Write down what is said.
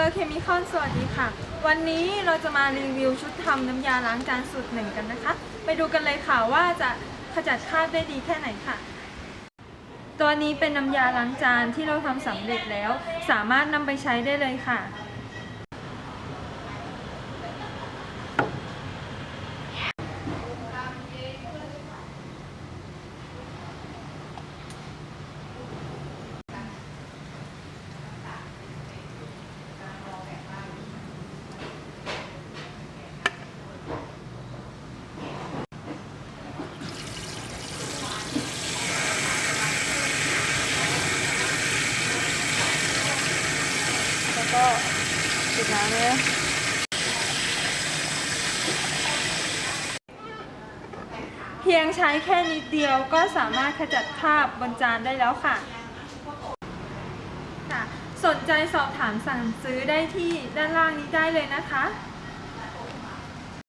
อร์เคมีคอนสวัสดีค่ะ วันนี้เราจะมารีวิวชุดทำน้ำยาล้างจานสูตรหนึ่งกันนะคะ ไปดูกันเลยค่ะว่าจะขจัดคราบได้ดีแค่ไหนค่ะ ตัวนี้เป็นน้ำยาล้างจานที่เราทำสำเร็จแล้ว สามารถนำไปใช้ได้เลยค่ะ ก็ปิดน้ำเลยเพียงใช้แค่นิดเดียวก็สามารถขจัดคราบบนจานได้แล้วค่ะค่ะ สนใจสอบถามสั่งซื้อได้ที่ด้านล่างนี้ได้เลยนะคะ